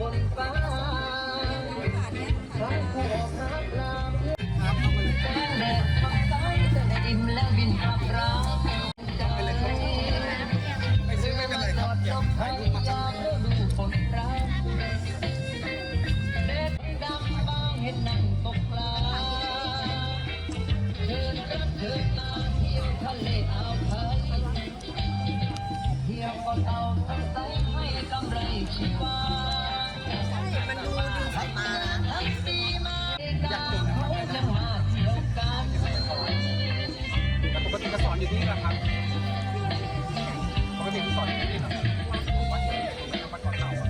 บนฟ้าฟังผู้ออกหาปาเพื่อแดดฟังได้อิ่มและบินกลับร้านใจไปซื้อไม่เป็นไรครับอย่าให้มาดูฝนราแดดดำบางเห็นนั่งตกปลาเดินรักเดินมาเที่ยวทะเลอาวไยเที่ยวก็เอาทั้งใจให้กำไรชีวา สายตานะอยากจนนะครับแต่ปกติก็สอนอยู่ที่นี่แหละครับปกติก็สอนอยู่ที่นี่แหละครับวัดเก่าวัดเก่าอะ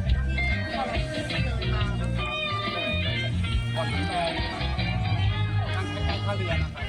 ก่อนถึงแปลงนั่งใกล้าเรือนะครับ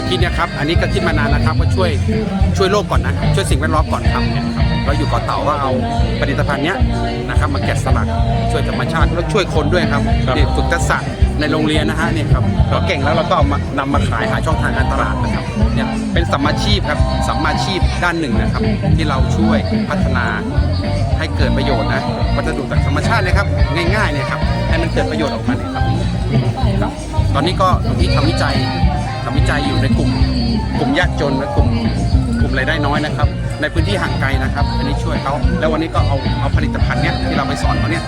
วคิดเนี่ยครับ อันนี้ก็คิดมานานนะครับว่าช่วยช่วยโลกก่อนนะ ช่วยสิ่งแวดล้อมก่อนครับเนี่ยครับเราอยู่เกาะเต่าก็เอาผลิตภัณฑ์เนี้ยนะครับมาแกะสลักช่วยธรรมชาติแล้วช่วยคนด้วยครับนี่ฝึกทักษะในโรงเรียนนะฮะเนี่ยครับเราเก่งแล้วเราก็เอามานำมาขายหาช่องทางการตลาดนะครับเนี่ยเป็นสัมมาชีพครับสัมมาชีพด้านหนึ่งนะครับ ที่เราช่วยพัฒนาให้เกิดประโยชน์นะวัสดุจากธรรมชาติเลยครับ ง่ายๆเนี่ยครับให้มันเกิดประโยชน์ออกมาเนี่ยครับครับตอนนี้ก็ตรงนี้ทำวิจัยทำวิจัยอยู่ในกลุ่ม กลุ่มยากจนและกลุ่มกลุ่มรายได้น้อยนะครับ ในพื้นที่ห่างไกลนะครับ อันนี้ช่วยเขาแล้ววันนี้ก็เอาเอาผลิตภัณฑ์เนี้ยที่เราไปสอนเขาเนี้ย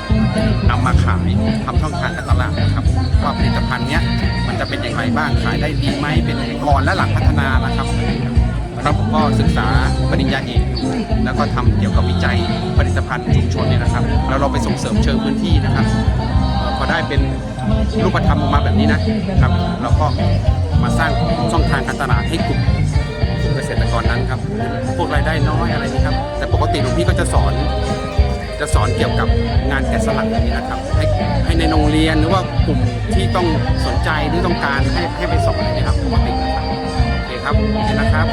นำมาขายทำช่องทางการตลาดนะครับว่าผลิตภัณฑ์เนี้ยมันจะเป็นอย่างไรบ้างขายได้ดีไหมเป็นยังไงก่อนและหลังพัฒนานะครับแล้วผมก็ศึกษาปริญญาเอกอยู่แล้วก็ทำเกี่ยวกับวิจัยผลิตภัณฑ์ชุมชนเนี่ยนะครับแล้วเราไปส่งเสริมเชิงพื้นที่นะครับพอได้เป็นรูปธรรมออกมาแบบนี้นะครับ เราก็ มาสร้างช่องทางการตลาดให้กลุ่มกลุ่มเกษตรกรนั้นครับ พวกรายได้น้อยอะไรนี้ครับ แต่ปกติหลวงพี่ก็จะสอน จะสอนเกี่ยวกับงานแกะสลักแบบนี้นะครับ ให้ให้ในโรงเรียนหรือว่ากลุ่มที่ต้องสนใจหรือต้องการให้ให้ไปสอนนะครับปกตินะครับโอเคครับนะครับ